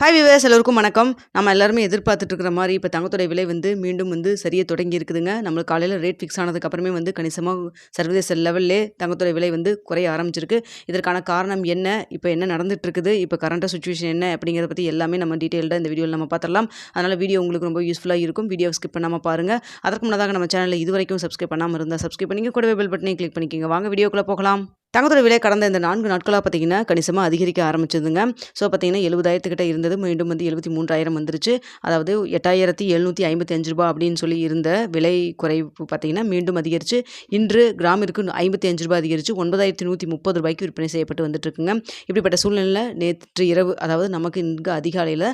Hi wives எல்லோருக்கும் வணக்கம். நம்ம எல்லாருமே எதிர்பார்த்துட்டு இருக்கிற மாதிரி இப்போ தங்கத்தோட விலை வந்து மீண்டும் வந்து சரியாக தொடங்கி இருக்குதுங்க. நம்மளுக்கு காலையில் ரேட் ஃபிக்ஸ் ஆனதுக்கப்புறமே வந்து கணிசமாக சர்வதேச லெவல்லே தங்கத்தோட விலை வந்து குறைய ஆரம்பிச்சிருக்கு. இதற்கான காரணம் என்ன? இப்போ என்ன நடந்துட்டு இருக்குது இப்போ கரண்ட்டாக சுச்சுவேஷன் என்ன? அப்படிங்கிறத பற்றி எல்லாமே நம்ம டீட்டெயில்டாக இந்த வீடியோவில் நம்ம பார்த்துடலாம் அதனால் வீடியோ உங்களுக்கு ரொம்ப யூஸ்ஃபுல்லாக இருக்கும். வீடியோ ஸ்கிப் பண்ணாமல் பாருங்கள் அதற்கு முன்னதாக நம்ம சேனலில் இது வரைக்கும் சப்ஸ்கிரைப் பண்ணாமல் இருந்தால் சப்ஸ்கிரைப் பண்ணிங்க கூடவே பெல் பட்டனையும் கிளிக் பண்ணிக்கோங்க. வாங்க வீடியோக்குள்ளே போகலாம். தங்கத்தோட விலை கடந்த இந்த நான்கு நாட்களாக பார்த்தீங்கன்னா கணிசமாக அதிகரிக்க ஆரம்பிச்சதுங்க ஸோ பார்த்தீங்கன்னா எழுபதாயிரத்துக்கிட்ட இருந்தது. மீண்டும் வந்து எழுபத்தி மூன்றாயிரம் வந்துருச்சு. அதாவது எட்டாயிரத்தி எழுநூற்றி ஐம்பத்தி அஞ்சு ரூபா அப்படின்னு சொல்லி இருந்த விலை குறைவு பார்த்தீங்கன்னா மீண்டும் அதிகரித்து இன்று கிராமிற்கு ஐம்பத்தி அஞ்சு ரூபாய் அதிகரித்து ஒன்பதாயிரத்தி நூற்றி முப்பது ரூபாய்க்கு விற்பனை செய்யப்பட்டு வந்துட்டுருக்குங்க. இப்படிப்பட்ட சூழ்நிலையில் நேற்று இரவு அதாவது நமக்கு இங்கே அதிகாலையில்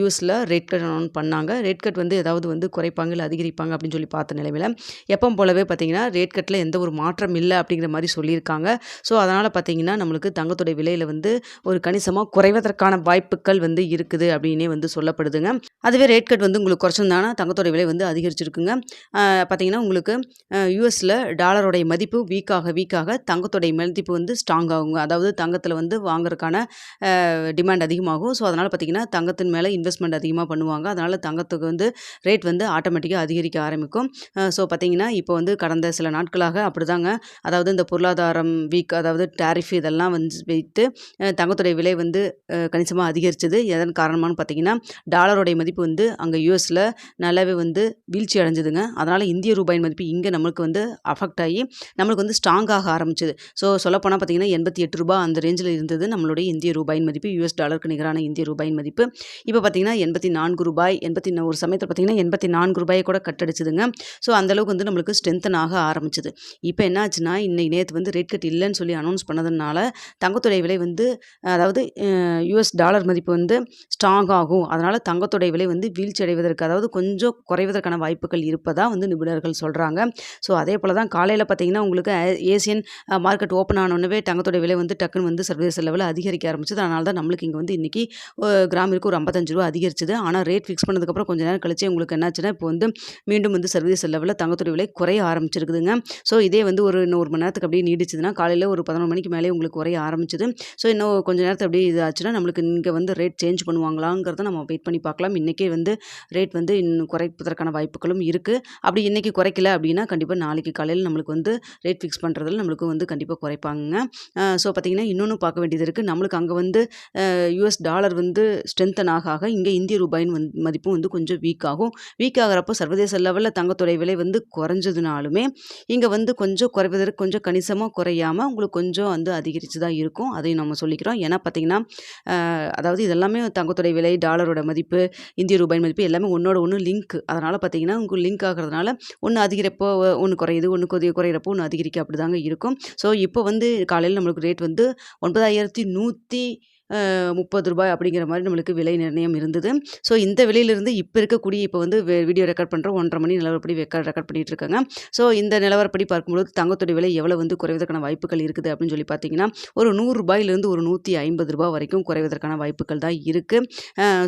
யூஎஸில் ரேட் கட் அனௌன் பண்ணாங்க. ரேட் கட் வந்து ஏதாவது வந்து குறைப்பாங்க இல்லை அதிகரிப்பாங்க அப்படின்னு சொல்லி பார்த்த நிலைமையில் எப்போ போலவே பார்த்தீங்கன்னா ரேட் கட்டில் எந்த ஒரு மாற்றம் இல்லை அப்படிங்கிற மாதிரி சொல்லியிருக்காங்க. ஸோ அதனால் பார்த்தீங்கன்னா நம்மளுக்கு தங்கத்துடைய விலையில் வந்து ஒரு கணிசமாக குறைவதற்கான வாய்ப்புகள் வந்து இருக்குது அப்படின்னே வந்து சொல்லப்படுதுங்க. அதுவே ரேட் கட் வந்து உங்களுக்கு குறைச்சிருந்தாங்கன்னா தங்கத்தோட விலை வந்து அதிகரிச்சிருக்குங்க. பார்த்தீங்கன்னா உங்களுக்கு யூஎஸில் டாலருடைய மதிப்பு வீக்காக வீக்காக தங்கத்தோடைய மதிப்பு வந்து ஸ்ட்ராங் ஆகுங்க. அதாவது தங்கத்தில் வந்து வாங்குறதுக்கான டிமாண்ட் அதிகமாகும். ஸோ அதனால் பார்த்தீங்கன்னா தங்கத்தின் மேலே இன்வெஸ்ட்மெண்ட் அதிகமாக பண்ணுவாங்க. அதனால் தங்கத்துக்கு வந்து ரேட் வந்து ஆட்டோமேட்டிக்காக அதிகரிக்க ஆரம்பிக்கும். ஸோ பார்த்தீங்கன்னா இப்போ வந்து கடந்த சில நாட்களாக அப்படிதாங்க. அதாவது இந்த பொருளாதாரம் வீக் அதாவது டேரிஃப் இதெல்லாம் வந்து வைத்து தங்கத்துடைய விலை வந்து கணிசமாக அதிகரித்தது எதன் காரணமானு பார்த்தீங்கன்னா டாலருடைய மதிப்பு வந்து அங்கே யூஎஸில் நல்லாவே வந்து வீழ்ச்சி அடைஞ்சதுங்க. அதனால் இந்திய ரூபாயின் மதிப்பு இங்கே நம்மளுக்கு வந்து அஃபெக்ட் ஆகி நம்மளுக்கு வந்து ஸ்ட்ராங்காக ஆரம்பிச்சது. ஸோ சொல்லப்போனால் பார்த்தீங்கன்னா எண்பத்தி எட்டு ரூபாய் அந்த ரேஞ்சில் இருந்தது நம்மளுடைய இந்திய ரூபாயின் மதிப்பு. யூஎஸ் டாலருக்கு நிகரான இந்திய ரூபாயின் மதிப்பு. இப்போ பார்த்தீங்கன்னா எண்பத்தி நான்கு ரூபாய் எண்பத்தி ஒரு சமயத்தில் பார்த்தீங்கன்னா எண்பத்தி நான்கு ரூபாயை கூட கட்டடிச்சதுங்க. ஸோ அந்தளவுக்கு வந்து நம்மளுக்கு ஸ்ட்ரென்த்தன் ஆக ஆரம்பிச்சது. இப்போ என்ன ஆச்சுன்னா இன்னைக்கு நேற்று வந்து ரேட் கட் இல்லைன்னு சொல்லி அனௌன்ஸ் பண்ணதுனால தங்கத்துடைய விலை வந்து அதாவது யூஎஸ் டாலர் மதிப்பு வந்து ஸ்ட்ராங் ஆகும். அதனால் தங்கத்துடைய விலை வந்து வீழ்ச்சி அடைவதற்கு அதாவது கொஞ்சம் குறைவதற்கான வாய்ப்புகள் இருப்பதாக வந்து நிபுணர்கள் சொல்கிறாங்க ஸோ அதே போல் தான் காலையில் பார்த்தீங்கன்னா உங்களுக்கு ஏ- ஏசியன் மார்க்கெட் ஓப்பன் ஆனோடனே தங்கத்துடைய விலை வந்து டக்குன்னு வந்து சர்வதேச லெவலில் அதிகரிக்க ஆரம்பிச்சது. அதனால தான் நம்மளுக்கு இங்கே வந்து இன்றைக்கி கிராமிற்கு ஒரு ஐம்பத்தஞ்சு ரூபா அதிகரிச்சது. ஆனால் ரேட் ஃபிக்ஸ் பண்ணதுக்கப்புறம் கொஞ்ச நேரம் கழிச்சு உங்களுக்கு என்னாச்சுன்னா இப்போ வந்து மீண்டும் வந்து சர்வதேச லெவலில் தங்கத்துடைய விலை குறைய ஆரம்பிச்சிருக்குதுங்க. ஸோ இதே வந்து ஒரு இன்னும் ஒரு மணி நேரத்துக்கு அப்படியே நீடிச்சதுன்னா காலையில் ஒரு பதினொரு மணிக்கு மேலே உங்களுக்கு குறைய ஆரம்பிச்சது. ஸோ இன்னும் கொஞ்ச நேரத்தை அப்படியே இது ஆச்சுன்னா நம்மளுக்கு இங்கே வந்து ரேட் சேஞ்ச் பண்ணுவாங்களாங்கிறத நம்ம வெயிட் பண்ணி பார்க்கலாம். இன்றைக்கே வந்து ரேட் வந்து இன்னும் குறைப்பதற்கான வாய்ப்புகளும் இருக்குது அப்படி இன்றைக்கி குறைக்கல அப்படின்னா கண்டிப்பாக நாளைக்கு காலையில் நம்மளுக்கு வந்து ரேட் ஃபிக்ஸ் பண்ணுறதுல நம்மளுக்கு வந்து கண்டிப்பாக குறைப்பாங்க ஸோ பார்த்திங்கன்னா இன்னொன்று பார்க்க வேண்டியது இருக்குது நம்மளுக்கு அங்கே வந்து யூஎஸ் டாலர் வந்து ஸ்ட்ரென்தன் ஆக ஆக இங்கே இந்திய ரூபாயின் வந் மதிப்பும் வந்து கொஞ்சம் வீக் ஆகும். வீக் ஆகிறப்போ சர்வதேச லெவலில் தங்கத்துடைய விலை வந்து குறைஞ்சதுனாலுமே இங்கே வந்து கொஞ்சம் குறைவதற்கு கொஞ்சம் கணிசமாக குறையாமல் உங்களுக்கு கொஞ்சம் வந்து அதிகரித்து தான் இருக்கும். அதையும் நம்ம சொல்லிக்கிறோம். ஏன்னா பார்த்தீங்கன்னா அதாவது இதெல்லாமே தங்கத்துடைய விலை டாலரோட மதிப்பு இந்திய ரூபாய் மதிப்பு எல்லாமே ஒன்றோட ஒன்று லிங்க் அதனால் பார்த்தீங்கன்னா உங்களுக்கு லிங்க் ஆகிறதுனால ஒன்று அதிகரிப்போ ஒன்று குறையுது ஒன்று கொதி குறையிறப்போ ஒன்று அதிகரிக்க அப்படி தாங்க இருக்கும். ஸோ இப்போ வந்து காலையில் நம்மளுக்கு ரேட் வந்து ஒன்பதாயிரத்தி நூற்றி முப்பது ரூபாய் அப்படிங்கிற மாதிரி நம்மளுக்கு விலை நிர்ணயம் இருந்தது. ஸோ இந்த விலையிலிருந்து இப்போ இருக்கக்கூடிய இப்போ வந்து வீடியோ ரெக்கார்ட் பண்ணுற ஒன்றரை மணி நிலவரப்படி ரெக்கார்ட் பண்ணிகிட்டு பண்ணிட்டு இருக்காங்க ஸோ இந்த நிலவரப்படி பார்க்கும்போது தங்கத்துடைய விலை எவ்வளோ வந்து குறைவதற்கான வாய்ப்புகள் இருக்குது அப்படின்னு சொல்லி பார்த்தீங்கன்னா ஒரு நூறு ரூபாயிலிருந்து ஒரு நூற்றி ஐம்பது ரூபாய் வரைக்கும் குறைவதற்கான வாய்ப்புகள் தான் இருக்குது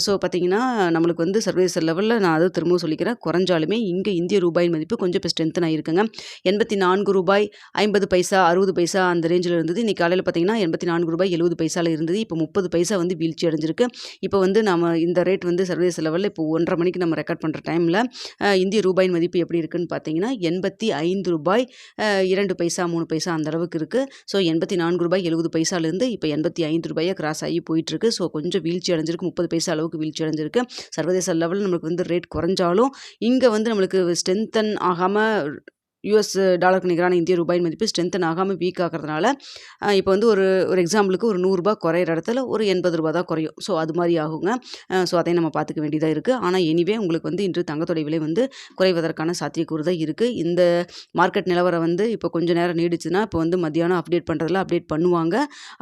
ஸோ பார்த்தீங்கன்னா நம்மளுக்கு வந்து சர்வதேச லெவலில் நான் அதை திரும்பவும் சொல்லிக்கிறேன். குறைஞ்சாலுமே இங்கே இந்திய ரூபாயின் மதிப்பு கொஞ்சம் இப்போ ஸ்ட்ரென்த்தன் ஆகிருக்குங்க எண்பத்தி நான்கு ரூபாய் ஐம்பது பைசா அறுபது பைசா அந்த ரேஞ்சில் இருந்தது. இன்றைக்கி காலையில் பார்த்தீங்கன்னா எண்பத்தி நான்கு ரூபாய் எழுபது பைசாவில் இருந்தது. இப்போ முப்பது பைசா வந்து வீழ்ச்சி அடைஞ்சிருக்கு. இப்போ வந்து நம்ம இந்த ரேட் வந்து சர்வதேச லெவலில் இப்போ ஒன்றரை மணிக்கு நம்ம ரெக்கார்ட் பண்ணுற டைமில் இந்திய ரூபாயின் மதிப்பு எப்படி இருக்குன்னு பார்த்தீங்கன்னா எண்பத்தி ஐந்து ரூபாய் இரண்டு பைசா மூணு பைசா அந்த அளவுக்கு இருக்குது ஸோ எண்பத்தி நான்கு ரூபாய் எழுபது பைசாலேருந்து இப்போ எண்பத்தி ஐந்து ரூபாயாக கிராஸ் ஆகி போயிட்டுருக்கு. ஸோ கொஞ்சம் வீழ்ச்சி அடைஞ்சிருக்கு. முப்பது பைசா அளவுக்கு வீழ்ச்சி அடைஞ்சிருக்கு. சர்வதேச லெவலில் நம்மளுக்கு வந்து ரேட் குறைஞ்சாலும் இங்கே வந்து நம்மளுக்கு ஸ்ட்ரென்தன் ஆகாமல் யூஎஸ் டாலருக்கு நிகரான இந்திய ரூபாயின் மதிப்பு ஸ்ட்ரென்த்தன் ஆகாமல் வீக் ஆகிறதுனால இப்போ வந்து ஒரு ஒரு எக்ஸாம்பிளுக்கு ஒரு நூறுரூபா குறையிற இடத்துல ஒரு எண்பது ரூபா தான் குறையும். ஸோ அது மாதிரி ஆகுங்க. ஸோ அதையும் நம்ம பார்த்துக்க வேண்டியதாக இருக்குது ஆனால் எனிவே உங்களுக்கு வந்து இன்று தங்கத்தோடைய விலை வந்து குறைவதற்கான சாத்தியக்கூறு தான் இருக்குது இந்த மார்க்கெட் நிலவரம் வந்து இப்போ கொஞ்சம் நேரம் நீடிச்சுன்னா இப்போ வந்து மத்தியானம் அப்டேட் பண்ணுறதுல அப்டேட் பண்ணுவாங்க.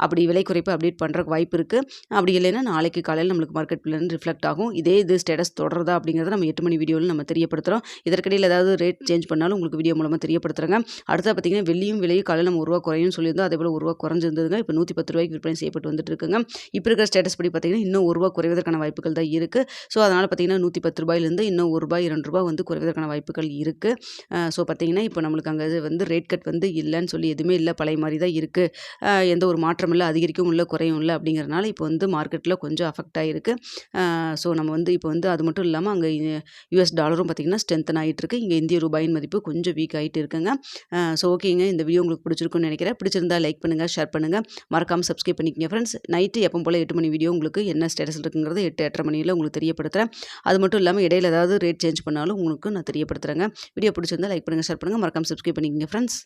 அப்படி விலை குறைப்பு அப்டேட் பண்ணுறக்கு வாய்ப்பு இருக்குது அப்படி இல்லைன்னா நாளைக்கு காலையில் நம்மளுக்கு மார்க்கெட் பிளான் ரிஃப்ளெக்ட் ஆகும். இதே இது ஸ்டேட்டஸ் தொடருதா அப்படிங்கிறத நம்ம எட்டு மணி வீடியோவில் நம்ம தெரியப்படுத்துகிறோம் இதற்கிடையில் ஏதாவது ரேட் சேஞ்ச் பண்ணாலும் உங்களுக்கு வீடியோ மூலமாக தெரியப்படுத்துகிறாங்க அடுத்த பார்த்தீங்கன்னா வெள்ளியும் விலையும் காலையில் நம்ம ஒரு ரூபா குறையும் சொல்லியிருந்தோம் அதே போல் ஒரு ரூபா குறைஞ்சிருந்ததுங்க. இப்போ நூற்றி பத்து ரூபாய்க்கு விற்பனை செய்யப்பட்டு வந்துட்டு இருக்குங்க இப்போ இருக்கிற ஸ்டேட்டஸ் படி பார்த்தீங்கன்னா இன்னும் ஒரு ரூபா குறைவதற்கான வாய்ப்புகள் தான் இருக்குது ஸோ அதனால் பார்த்தீங்கன்னா நூற்றி பத்து ரூபாயிலேருந்து இன்னும் ஒரு ரூபாய் இரண்டு ரூபாய் வந்து குறைவதற்கான வாய்ப்புகள் இருக்குது ஸோ பார்த்தீங்கன்னா இப்போ நம்மளுக்கு அங்கே வந்து ரேட் கட் வந்து இல்லைன்னு சொல்லி எதுவுமே இல்லை பழைய மாதிரி தான் இருக்குது எந்த ஒரு மாற்றம் இல்லை அதிகரிக்கும் இல்லை குறையும் இல்லை அப்படிங்கிறனால இப்போ வந்து மார்க்கெட்டில் கொஞ்சம் அஃபெக்ட் ஆகிருக்கு ஸோ நம்ம வந்து இப்போ வந்து அது மட்டும் இல்லாமல் அங்கே யூஎஸ் டாலரும் பார்த்திங்கன்னா ஸ்ட்ரென்த்தன் ஆகிட்டு இருக்கு இங்கே இந்திய ரூபாயின் மதிப்பு கொஞ்சம் வீக் ஆகிட்டு இருக்குங்க. ஸோ ஓகேங்க இந்த வீடியோ உங்களுக்கு பிடிச்சிருக்குன்னு நினைக்கிறேன். பிடிச்சிருந்தா லைக் பண்ணுங்கள் ஷேர் பண்ணுங்கள் மறக்காமல் சப்ஸ்கிரைப் பண்ணிக்கங்க ஃப்ரெண்ட்ஸ் நைட்டு எப்போ போல் எட்டு மணி வீடியோ உங்களுக்கு என்ன ஸ்டேட்டஸ் இருக்குங்கிறது எட்டு எட்டரை மணியில் உங்களுக்கு தெரியப்படுத்துகிறேன் அது மட்டும் இல்லாமல் இடையில ஏதாவது ரேட் சேஞ்ச் பண்ணாலும் உங்களுக்கு நான் தெரியப்படுத்துகிறேங்க வீடியோ பிடிச்சிருந்தா லைக் பண்ணுங்கள் ஷேர் பண்ணுங்கள் மறக்காமல் சப்ஸ்கிரைப் பண்ணிக்கங்க ஃப்ரெண்ட்ஸ்